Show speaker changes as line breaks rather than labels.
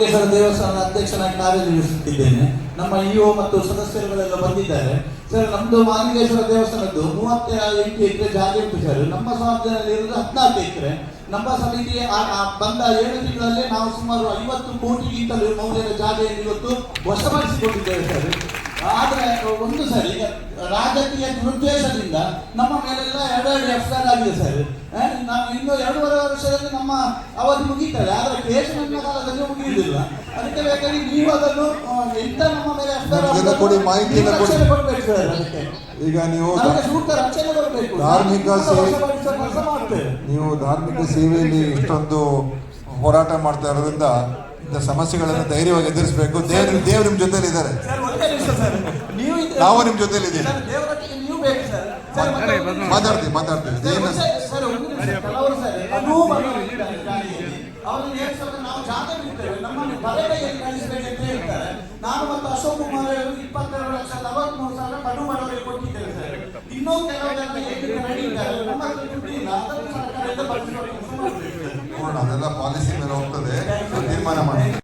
ಕೇಶವ ದೇವಸ್ಥಾನದ ಅಧ್ಯಕ್ಷನಾಗಿ ಕಾರ್ಯನಿರ್ವಹಿಸುತ್ತಿದ್ದೇನೆ ನಮ್ಮ ಇಒ ಮತ್ತು ಸದಸ್ಯರುಗಳೆಲ್ಲ ಬಂದಿದ್ದಾರೆ. ಸರ್, ನಮ್ದು ಮಾಲಿಂಗೇಶ್ವರ ದೇವಸ್ಥಾನದ್ದು ಮೂವತ್ತ ಎಂಟು ಎಕರೆ ಜಾಗ ಇತ್ತು ಸರ್. ನಮ್ಮ ಸಮಾಜದಲ್ಲಿ ಇರುವುದು ಹದಿನಾಲ್ಕು ಎಕರೆ. ನಮ್ಮ ಸಮಿತಿ ಬಂದ ಏಳು ತಿಂಗಳಲ್ಲಿ ನಾವು ಸುಮಾರು ಐವತ್ತು ಕೋಟಿಗಿಂತಲೂ ಮೌಲ್ಯದ ಜಾಗೆಯನ್ನು ಇವತ್ತು ವಶಪಡಿಸಿಕೊಂಡಿದ್ದೇವೆ ಸರ್. ಆದರೆ, ಒಂದು ಸರಿ ರಾಜಕೀಯ ದುರುದ್ದೇಶದಿಂದ ನಮ್ಮ ಮೇಲೆಲ್ಲ ಎರಡೆರಡು ಎಫ್ಐಆರ್ ಆಗಿದೆ ಸರ್. ನಾವು ಇನ್ನೂ ಎರಡೂವರೆ ವರ್ಷದಲ್ಲಿ ನಮ್ಮ ಅವಧಿ ಮುಗೀತದೆ. ಆದರೆ ಕೇಸ್ ನನ್ನ ಕಾಲದಲ್ಲಿ ಮುಗಿಯುವುದಿಲ್ಲ. ಅದಕ್ಕೆ ಬೇಕಾಗಿ ನೀವು ಅದನ್ನು ಎಂತ ನಮ್ಮ ಮೇಲೆ ಅಷ್ಟೇ
ನಮ್ಗೆಲ್ಲ ಕೊಡಿ, ಮಾಹಿತಿ ಕೊಡಿ.
ಕೊಡಬೇಕು ಅದಕ್ಕೆ.
ಈಗ ನೀವು
ಸೂಕ್ತ ರಕ್ಷಣೆ ಕೊಡಬೇಕು.
ಧಾರ್ಮಿಕ
ಮಾಡ್ತೇವೆ.
ನೀವು ಧಾರ್ಮಿಕ ಸೇವೆಯಲ್ಲಿ ಇಷ್ಟೊಂದು ಹೋರಾಟ ಮಾಡ್ತಾ ಇರೋದ್ರಿಂದ ಇಂಥ ಸಮಸ್ಯೆಗಳನ್ನು ಧೈರ್ಯವಾಗಿ ಎದುರಿಸಬೇಕು. ದೇವ್ರ ದೇವ್ರು ನಿಮ್ಮ ಜೊತೆಲಿ ಇದ್ದಾರೆ
ನೀವು
ನಾವು ನಿಮ್ಮ ಜೊತೆಲಿ ಇದ್ದೀವಿ. ಮಾತಾಡ್ತೀವಿ ಮಾತಾಡ್ತೀವಿ.
ಸರ್,
ಏನು
ಒಂದೇ- ಸರ್, ಒಂದು ನಿಮಿಷ. ಕೆಲವರು ಸರ್, ಅದೂ ಬರೋರಿದ್ದಾರೆ ಗಾಡಿಯಲ್ಲಿ. ಅವ್ರನ್ನ ಏರ್ಸೋಕೆ ನಾವು ಜಾಗ ಬಿಡ್ತೇವೆ ನಮ್ಮನ್ನು ಬಲಗೈಯಲ್ಲಿ ಕಳಿಸ್ಬೇಕಂತ ಹೇಳ್ತಾರೆ ನಾನು ಮತ್ತು ಅಶೋಕ್ ಕುಮಾರ್ ಅವರು ಇಪ್ಪತ್ತೆರಡು ಲಕ್ಷ ನಲವತ್ಮೂರು ಸಾವಿರ ಕಡು ಬಡವರಿಗೆ ಕೊಟ್ಟಿದ್ದೇವೆ ಸರ್ ಇನ್ನೂ ಕೆಲವು ಜನ ಏಕಕ್ಕೆ ರೆಡಿ ಇದ್ದಾರೆ ನಮ್ಮ ಹತ್ರ ದುಡ್ಡು ಇಲ್ಲ ಅದನ್ನು ಸರ್ಕಾರದಿಂದ ಭರಿಸುವ ಕೆಲಸ ಮಾಡ್ಬೇಕು ಸರ್.
ನೋಡೋಣ ಅದೆಲ್ಲ ಪಾಲಿಸಿ ಮೇಲೆ ಹೋಗ್ತದೆ ತೀರ್ಮಾನ ಮಾಡಿ